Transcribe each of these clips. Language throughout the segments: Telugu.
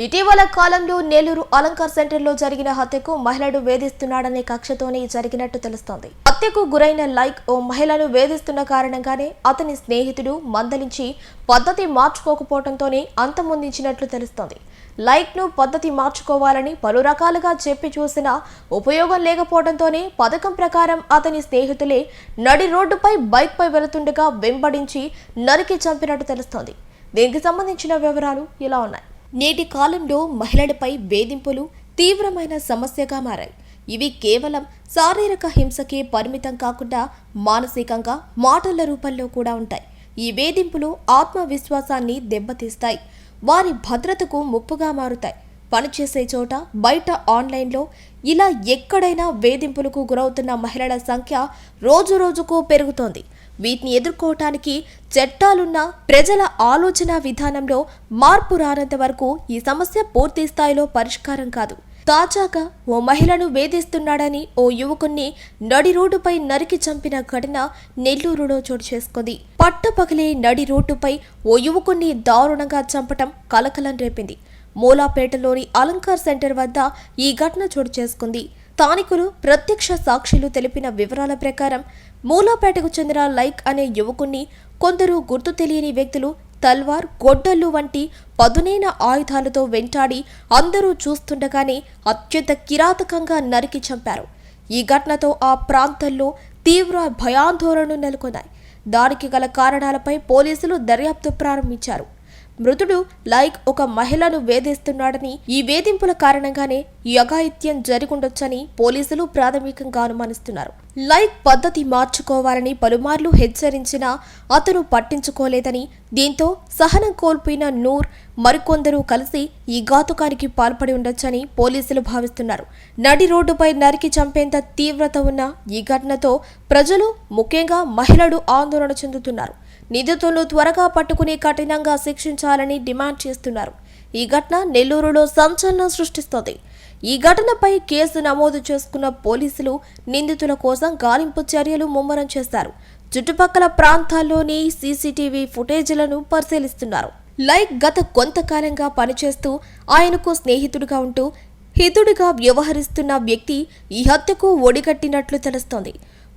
ఇటీవల కాలంలో నెల్లూరు అలంకార్ సెంటర్లో జరిగిన హత్యకు మహిళను వేధిస్తున్నాడనే కక్షతోనే జరిగినట్టు తెలుస్తోంది. హత్యకు గురైన లైక్ ఓ మహిళను వేధిస్తున్న కారణంగానే అతని స్నేహితుడు మందలించి పద్ధతి మార్చుకోకపోవడంతోనే అంతమొందించినట్లు తెలుస్తోంది. లైక్ను పద్ధతి మార్చుకోవాలని పలు రకాలుగా చెప్పి చూసినా ఉపయోగం లేకపోవడంతోనే పథకం ప్రకారం అతని స్నేహితులే నడి రోడ్డుపై బైక్ పై వెళుతుండగా వెంబడించి నరికి చంపినట్టు తెలుస్తోంది. దీనికి సంబంధించిన వివరాలు ఇలా ఉన్నాయి. నేటి కాలంలో మహిళలపై వేధింపులు తీవ్రమైన సమస్యగా మారాయి. ఇవి కేవలం శారీరక హింసకే పరిమితం కాకుండా మానసికంగా మాటల రూపంలో కూడా ఉంటాయి. ఈ వేధింపులు ఆత్మవిశ్వాసాన్ని దెబ్బతీస్తాయి. వారి భద్రతకు ముప్పుగా మారుతాయి. పనిచేసే చోట బయట ఆన్లైన్లో ఇలా ఎక్కడైనా వేధింపులకు గురవుతున్న మహిళల సంఖ్య రోజు రోజుకు పెరుగుతోంది. వీటిని ఎదుర్కోవటానికి చట్టాలున్న ప్రజల ఆలోచన విధానంలో మార్పు రానంత వరకు ఈ సమస్య పూర్తి స్థాయిలో పరిష్కారం కాదు. తాజాగా ఓ మహిళను వేధిస్తున్నాడని ఓ యువకుణ్ణి నడి రోడ్డుపై నరికి చంపిన ఘటన నెల్లూరులో చోటు చేసుకుంది. పట్టపగలే నడి రోడ్డుపై ఓ యువకుణ్ణి దారుణంగా చంపటం కలకలం రేపింది. మూలాపేటలోని అలంకార్ సెంటర్ వద్ద ఈ ఘటన చోటు చేసుకుంది. స్థానికులు ప్రత్యక్ష సాక్షులు తెలిపిన వివరాల ప్రకారం మూలాపేటకు చెందిన లైక్ అనే యువకుణ్ణి కొందరు గుర్తు తెలియని వ్యక్తులు తల్వార్ గొడ్డళ్ళు వంటి పదునైన ఆయుధాలతో వెంటాడి అందరూ చూస్తుండగానే అత్యంత కిరాతకంగా నరికి చంపారు. ఈ ఘటనతో ఆ ప్రాంతంలో తీవ్ర భయాందోళనలు నెలకొన్నాయి. దానికి గల కారణాలపై పోలీసులు దర్యాప్తు ప్రారంభించారు. మృతుడు లైక్ ఒక మహిళను వేధిస్తున్నాడని ఈ వేధింపుల కారణంగానే యగాయిత్యం జరిగుండొచ్చని పోలీసులు ప్రాథమికంగా అనుమానిస్తున్నారు. లైక్ పద్ధతి మార్చుకోవాలని పలుమార్లు హెచ్చరించినా అతను పట్టించుకోలేదని దీంతో సహనం కోల్పోయిన నూర్ మరికొందరు కలిసి ఈ ఘాతుకానికి పాల్పడి ఉండొచ్చని పోలీసులు భావిస్తున్నారు. నడి రోడ్డుపై నరికి చంపేంత తీవ్రత ఉన్న ఈ ఘటనతో ప్రజలు ముఖ్యంగా మహిళలు ఆందోళన చెందుతున్నారు. నిందితులను త్వరగా పట్టుకుని కఠినంగా శిక్షించాలని డిమాండ్ చేస్తున్నారు. ఈ ఘటన నెల్లూరులో సంచలనం సృష్టిస్తోంది. ఈ ఘటనపై కేసు నమోదు చేసుకున్న పోలీసులు నిందితుల కోసం గాలింపు చర్యలు ముమ్మరం చేశారు చుట్టుపక్కల ప్రాంతాల్లోని సీసీటీవీ ఫుటేజీలను పరిశీలిస్తున్నారు. లైక్ గత కొంతకాలంగా పనిచేస్తూ ఆయనకు స్నేహితుడిగా ఉంటూ హితుడిగా వ్యవహరిస్తున్న వ్యక్తి ఈ హత్యకు ఒడిగట్టినట్లు తెలుస్తోంది.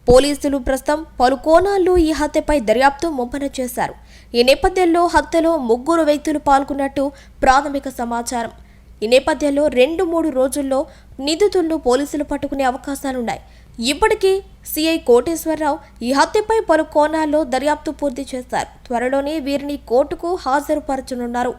పోలీసులు ప్రస్తుతం పలు కోణాల్లో ఈ హత్యపై దర్యాప్తు ముమ్మరం చేశారు. ఈ నేపథ్యంలో హత్యలో ముగ్గురు వ్యక్తులు పాల్గొన్నట్టు ప్రాథమిక సమాచారం. ఈ నేపథ్యంలో రెండు మూడు రోజుల్లో నిందితులను పోలీసులు పట్టుకునే అవకాశాలున్నాయి. ఇప్పటికీ సిఐ కోటేశ్వరరావు ఈ హత్యపై పలు కోణాల్లో దర్యాప్తు పూర్తి చేశారు త్వరలోనే వీరిని కోర్టుకు హాజరుపరచనున్నారు.